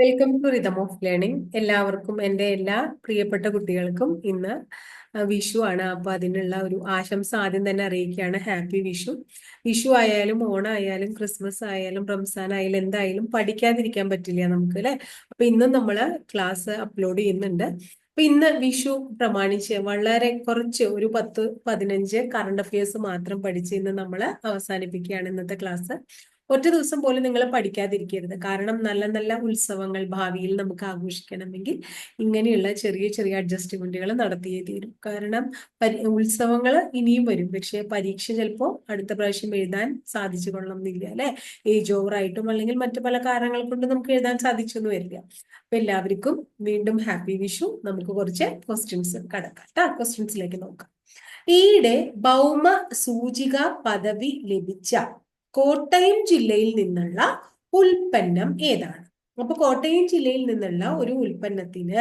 Welcome to rhythm of learning എല്ലാവർക്കും എന്റെ എല്ലാ പ്രിയപ്പെട്ട കുട്ടികൾക്കും ഇന്ന് വിഷു ആണ്. അപ്പൊ അതിനുള്ള ഒരു ആശംസ ആദ്യം തന്നെ അറിയിക്കുകയാണ്. ഹാപ്പി വിഷു. വിഷു ആയാലും ഓണം ആയാലും ക്രിസ്മസ് ആയാലും റംസാൻ ആയാലും എന്തായാലും പഠിക്കാതിരിക്കാൻ പറ്റില്ല നമുക്ക് അല്ലേ? അപ്പൊ ഇന്നും നമ്മൾ ക്ലാസ് അപ്ലോഡ് ചെയ്യുന്നുണ്ട്. അപ്പൊ ഇന്ന് വിഷു പ്രമാണിച്ച് വളരെ കുറച്ച് ഒരു പത്ത് പതിനഞ്ച് കറണ്ട് അഫയേഴ്സ് മാത്രം പഠിച്ച് ഇന്ന് നമ്മൾ അവസാനിപ്പിക്കുകയാണ് ഇന്നത്തെ ക്ലാസ് ഒറ്റ ദിവസം പോലും നിങ്ങൾ പഠിക്കാതിരിക്കരുത്. കാരണം നല്ല നല്ല ഉത്സവങ്ങൾ ഭാവിയിൽ നമുക്ക് ആഘോഷിക്കണമെങ്കിൽ ഇങ്ങനെയുള്ള ചെറിയ ചെറിയ അഡ്ജസ്റ്റ്മെന്റുകൾ നടത്തിയേ തീരും. കാരണം ഉത്സവങ്ങൾ ഇനിയും വരും. പക്ഷേ പരീക്ഷ ചിലപ്പോൾ അടുത്ത പ്രാവശ്യം എഴുതാൻ സാധിച്ചു കൊള്ളണമെന്നില്ല അല്ലെ? ഏജ് ഓവർ ആയിട്ടും അല്ലെങ്കിൽ മറ്റു പല കാരണങ്ങൾ കൊണ്ട് നമുക്ക് എഴുതാൻ സാധിച്ചു എന്ന് വരില്ല. അപ്പൊ എല്ലാവർക്കും വീണ്ടും ഹാപ്പി വിഷു നമുക്ക് കുറച്ച് ക്വസ്റ്റ്യൻസ് കടക്കാം കേട്ടോ ക്വസ്റ്റ്യൻസിലേക്ക് നോക്കാം. ഈയിടെ ഭൗമ സൂചിക പദവി ലഭിച്ച കോട്ടയം ജില്ലയിൽ നിന്നുള്ള ഉൽപ്പന്നം ഏതാണ്? അപ്പൊ കോട്ടയം ജില്ലയിൽ നിന്നുള്ള ഒരു ഉൽപ്പന്നത്തിന്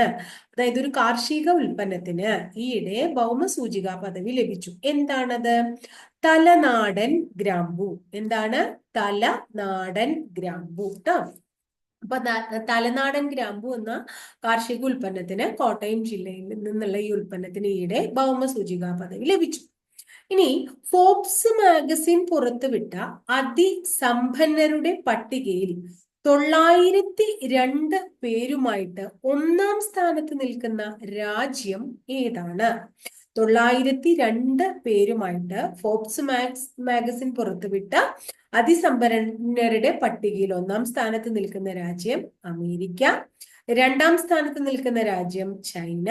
അതായത് ഒരു കാർഷിക ഉൽപ്പന്നത്തിന് ഈയിടെ ഭൗമസൂചിക പദവി ലഭിച്ചു. എന്താണത്? തലനാടൻ ഗ്രാമ്പു. എന്താണ്? തലനാടൻ ഗ്രാമ്പു കേട്ടോ അപ്പൊ തലനാടൻ ഗ്രാമ്പു എന്ന കാർഷിക ഉൽപ്പന്നത്തിന് കോട്ടയം ജില്ലയിൽ നിന്നുള്ള ഈ ഉൽപ്പന്നത്തിന് ഈയിടെ ഭൗമസൂചിക പദവി ലഭിച്ചു. ഇനി ഫോബ്സ് മാഗസിൻ പുറത്തുവിട്ട അതിസമ്പന്നരുടെ പട്ടികയിൽ തൊള്ളായിരത്തി രണ്ട് പേരുമായിട്ട് ഒന്നാം സ്ഥാനത്ത് നിൽക്കുന്ന രാജ്യം ഏതാണ്? തൊള്ളായിരത്തി രണ്ട് പേരുമായിട്ട് ഫോബ്സ് മാക്സ് മാഗസിൻ പുറത്തുവിട്ട അതിസമ്പന്നരുടെ പട്ടികയിൽ ഒന്നാം സ്ഥാനത്ത് നിൽക്കുന്ന രാജ്യം അമേരിക്ക രണ്ടാം സ്ഥാനത്ത് നിൽക്കുന്ന രാജ്യം ചൈന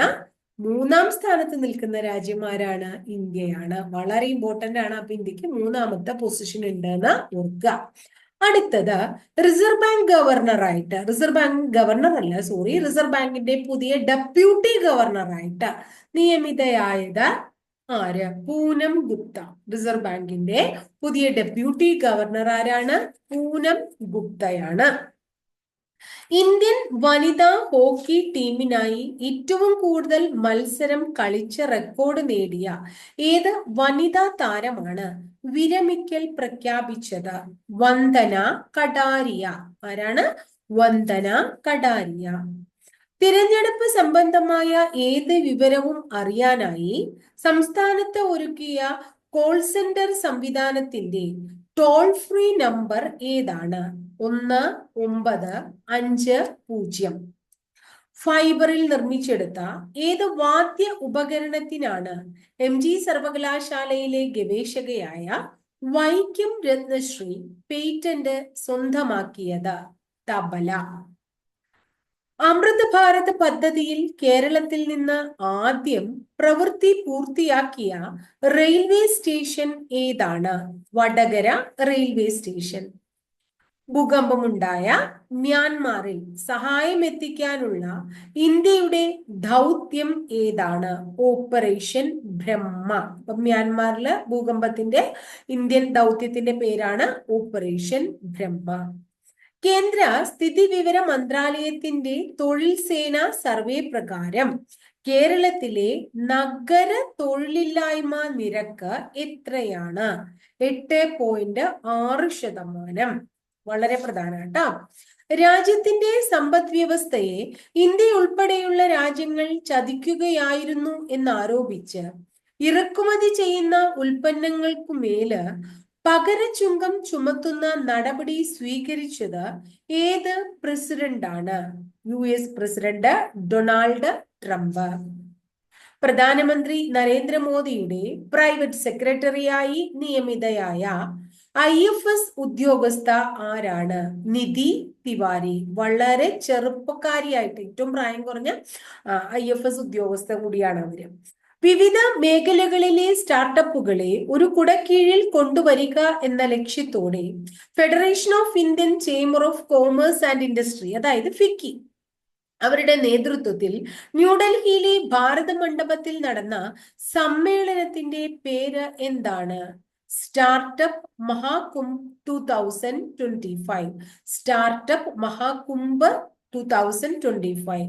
മൂന്നാം സ്ഥാനത്ത് നിൽക്കുന്ന രാജ്യം ആരാണ് ഇന്ത്യയാണ്. വളരെ ഇമ്പോർട്ടന്റ് ആണ്. അപ്പൊ ഇന്ത്യയ്ക്ക് മൂന്നാമത്തെ പൊസിഷൻ ഉണ്ടെന്ന് ഓർക്കുക. അടുത്തത് റിസർവ് ബാങ്ക് ഗവർണർ ആയിട്ട് റിസർവ് ബാങ്ക് ഗവർണർ അല്ല സോറി റിസർവ് ബാങ്കിന്റെ പുതിയ ഡെപ്യൂട്ടി ഗവർണർ ഗവർണറായിട്ട് നിയമിതയായത് ആര്? പൂനം ഗുപ്ത. റിസർവ് ബാങ്കിന്റെ പുതിയ ഡെപ്യൂട്ടി ഗവർണർ ആരാണ്? പൂനം ഗുപ്തയാണ്. ഇന്ത്യൻ വനിതാ ഹോക്കി ടീമിനായി ഏറ്റവും കൂടുതൽ മത്സരം കളിച്ച റെക്കോർഡ് നേടിയ ഏത് വനിതാ താരമാണ് വിരമിക്കൽ പ്രഖ്യാപിച്ചത്? വന്ദന കടാരിയ. ആരാണ്? വന്ദന കടാരിയ. തിരഞ്ഞെടുപ്പ് സംബന്ധമായ ഏത് വിവരവും അറിയാനായി സംസ്ഥാനത്ത് ഒരുക്കിയ കോൾ സെന്റർ സംവിധാനത്തിന്റെ ടോൾ ഫ്രീ നമ്പർ ഏതാണ്? ഒന്ന് ഒമ്പത് അഞ്ച് പൂജ്യം. ഫൈബറിൽ നിർമ്മിച്ചെടുത്ത ഏത് വാദ്യ ഉപകരണത്തിനാണ് എം ജി സർവകലാശാലയിലെ ഗവേഷകയായ വൈക്കം രത്നശ്രീ പേറ്റന്റ് സ്വന്തമാക്കിയത്? തബല. അമൃത് ഭാരത് പദ്ധതിയിൽ കേരളത്തിൽ നിന്ന് ആദ്യം പ്രവൃത്തി പൂർത്തിയാക്കിയ റെയിൽവേ സ്റ്റേഷൻ ഏതാണ്? Vadakara railway station. ഭൂകമ്പമുണ്ടായ മ്യാൻമാറിൽ സഹായം എത്തിക്കാനുള്ള ഇന്ത്യയുടെ ദൗത്യം ഏതാണ്? ഓപ്പറേഷൻ ബ്രഹ്മ. മ്യാൻമാറിലെ ഭൂകമ്പത്തിന്റെ ഇന്ത്യൻ ദൗത്യത്തിന്റെ പേരാണ് ഓപ്പറേഷൻ ബ്രഹ്മ. കേന്ദ്ര സ്ഥിതി സ്ഥിതിവിവര മന്ത്രാലയത്തിന്റെ തൊഴിൽ സേന സർവേ പ്രകാരം കേരളത്തിലെ നഗര തൊഴിലില്ലായ്മ നിരക്ക് എത്രയാണ്? എട്ട് പോയിന്റ് ആറ് ശതമാനം. വളരെ പ്രധാനട്ടോ രാജ്യത്തിന്റെ സമ്പദ് വ്യവസ്ഥയെ ഇന്ത്യ ഉൾപ്പെടെയുള്ള രാജ്യങ്ങൾ ചതിക്കുകയായിരുന്നു എന്നാരോപിച്ച് ഇറക്കുമതി ചെയ്യുന്ന ഉൽപ്പന്നങ്ങൾക്കു മേൽ പകരചുങ്കം ചുമത്തുന്ന നടപടി സ്വീകരിച്ചത് ഏത് പ്രസിഡന്റാണ്? U S president Donald Trump. പ്രധാനമന്ത്രി നരേന്ദ്രമോദിയുടെ പ്രൈവറ്റ് സെക്രട്ടറിയായി നിയമിതയായ ഐ എഫ് എസ് ഉദ്യോഗസ്ഥ ആരാണ്? നിധി തിവാരി. വളരെ ചെറുപ്പക്കാരിയായിട്ട് ഏറ്റവും പ്രായം കുറഞ്ഞ ഐ എഫ് എസ് ഉദ്യോഗസ്ഥ കൂടിയാണ് അവർ. വിവിധ മേഖലകളിലെ സ്റ്റാർട്ടപ്പുകളെ ഒരു കുടക്കീഴിൽ കൊണ്ടുവരിക എന്ന ലക്ഷ്യത്തോടെ federation of Indian chamber of commerce and industry അതായത് ഫിക്കി അവരുടെ നേതൃത്വത്തിൽ ന്യൂഡൽഹിയിലെ ഭാരത മണ്ഡപത്തിൽ നടന്ന സമ്മേളനത്തിന്റെ പേര് എന്താണ്? Startup Mahakumbh two thousand twenty five Startup Mahakumbh two thousand twenty five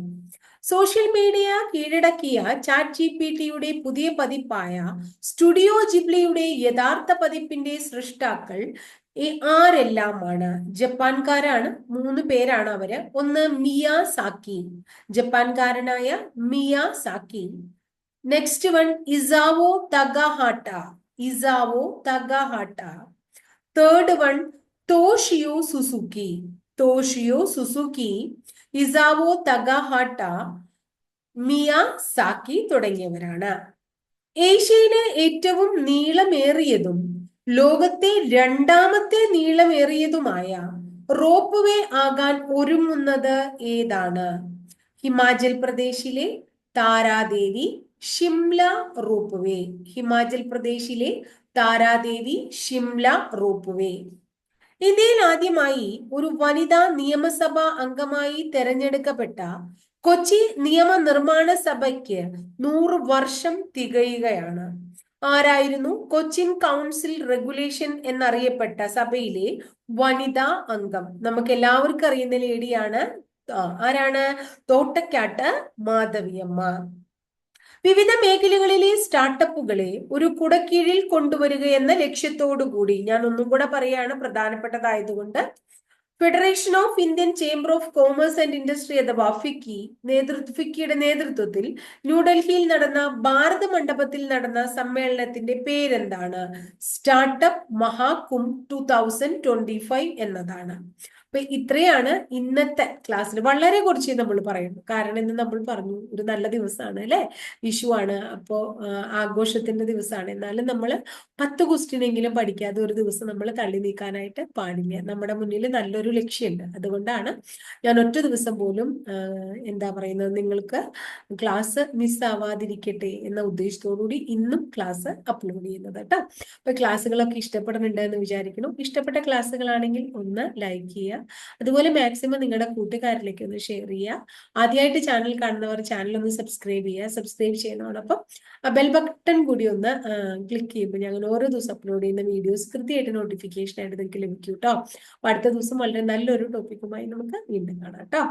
social media കീഴടക്കിയ ചാറ്റ് ജി പി ടിയുടെ പുതിയ പതിപ്പായ സ്റ്റുഡിയോ ജിബ്ലിയുടെ യഥാർത്ഥ പതിപ്പിന്റെ സൃഷ്ടാക്കൾ ആരെല്ലാമാണ്? ജപ്പാൻകാരാണ്. മൂന്ന് പേരാണ് അവർ. ഒന്ന് Miyazaki ജപ്പാൻകാരനായ Miyazaki next one Isao Takahata. Isao Takahata. Third one Toshio Suzuki. Toshio Suzuki Isao Takahata Miyazaki തുടങ്ങിയവരാണ്. ഏഷ്യയിലെ ഏറ്റവും നീളമേറിയതും ലോകത്തെ രണ്ടാമത്തെ നീളമേറിയതുമായ റോപ്പ് വേ ആകാൻ ഒരുങ്ങുന്നത് ഏതാണ്? ഹിമാചൽ പ്രദേശിലെ താരാദേവി ഷിംല റോപ്പ് വേ ഹിമാചൽ പ്രദേശിലെ താരാദേവി ഷിംല റോപ്പ് വേ ഇന്ത്യയിൽ ആദ്യമായി ഒരു വനിതാ നിയമസഭാ അംഗമായി തെരഞ്ഞെടുക്കപ്പെട്ട കൊച്ചി നിയമനിർമ്മാണ സഭയ്ക്ക് നൂറ് വർഷം തികയുകയാണ്. ആരായിരുന്നു കൊച്ചിൻ കൗൺസിൽ റെഗുലേഷൻ എന്നറിയപ്പെട്ട സഭയിലെ വനിതാ അംഗം? നമുക്ക് എല്ലാവർക്കും അറിയുന്ന ലേഡിയാണ് ആരാണ്? തോട്ടക്കാട്ട് മാധവിയമ്മ. വിവിധ മേഖലകളിലെ സ്റ്റാർട്ടപ്പുകളെ ഒരു കുടക്കീഴിൽ കൊണ്ടുവരിക എന്ന ലക്ഷ്യത്തോടു കൂടി ഞാൻ ഒന്നും കൂടെ പറയാണ് പ്രധാനപ്പെട്ടതായതുകൊണ്ട്. Federation of Indian Chamber of Commerce and Industry അഥവാ ഫിക്കി നേതൃത്വ ഫിക്കിയുടെ നേതൃത്വത്തിൽ ന്യൂഡൽഹിയിൽ നടന്ന ഭാരത മണ്ഡപത്തിൽ നടന്ന സമ്മേളനത്തിന്റെ പേരെന്താണ്? Startup Mahakumbh two thousand twenty five എന്നതാണ്. അപ്പൊ ഇത്രയാണ് ഇന്നത്തെ ക്ലാസ്സിൽ വളരെ കുറച്ച് നമ്മൾ പറയുന്നു. കാരണം ഇന്ന് നമ്മൾ പറഞ്ഞു ഒരു നല്ല ദിവസമാണ് അല്ലെ? വിഷു ആണ്. അപ്പോ ആഘോഷത്തിന്റെ ദിവസമാണ് എന്നാലും നമ്മൾ പത്ത് ക്വസ്റ്റിനെങ്കിലും പഠിക്കാതെ ഒരു ദിവസം നമ്മൾ തള്ളി നീക്കാനായിട്ട് പാടില്ല. നമ്മുടെ മുന്നിൽ നല്ലൊരു ലക്ഷ്യമുണ്ട്. അതുകൊണ്ടാണ് ഞാൻ ഒറ്റ ദിവസം പോലും എന്താ പറയുന്നത് നിങ്ങൾക്ക് ക്ലാസ് മിസ്സാവാതിരിക്കട്ടെ എന്ന ഉദ്ദേശത്തോടുകൂടി ഇന്നും ക്ലാസ് അപ്ലോഡ് ചെയ്യുന്നത് കേട്ടോ. അപ്പൊ ക്ലാസ്സുകളൊക്കെ ഇഷ്ടപ്പെടുന്നുണ്ട് എന്ന് വിചാരിക്കുന്നു. ഇഷ്ടപ്പെട്ട ക്ലാസ്സുകളാണെങ്കിൽ ഒന്ന് ലൈക്ക് ചെയ്യുക. അതുപോലെ മാക്സിമം നിങ്ങളുടെ കൂട്ടുകാരിലേക്ക് ഒന്ന് ഷെയർ ചെയ്യുക. ആദ്യമായിട്ട് ചാനൽ കാണുന്നവർ ചാനൽ ഒന്ന് സബ്സ്ക്രൈബ് ചെയ്യുക. സബ്സ്ക്രൈബ് ചെയ്യുന്നതോടൊപ്പം ബെൽ ബട്ടൺ കൂടി ഒന്ന് ക്ലിക്ക് ചെയ്യുമ്പോൾ ഞങ്ങൾ ഓരോ ദിവസം അപ്ലോഡ് ചെയ്യുന്ന വീഡിയോസ് കൃത്യമായിട്ട് നോട്ടിഫിക്കേഷൻ ആയിട്ട് നിങ്ങൾക്ക് ലഭിക്കും കേട്ടോ അടുത്ത ദിവസം വളരെ നല്ലൊരു ടോപ്പിക്കുമായി നമുക്ക് വീണ്ടും കാണാം കേട്ടോ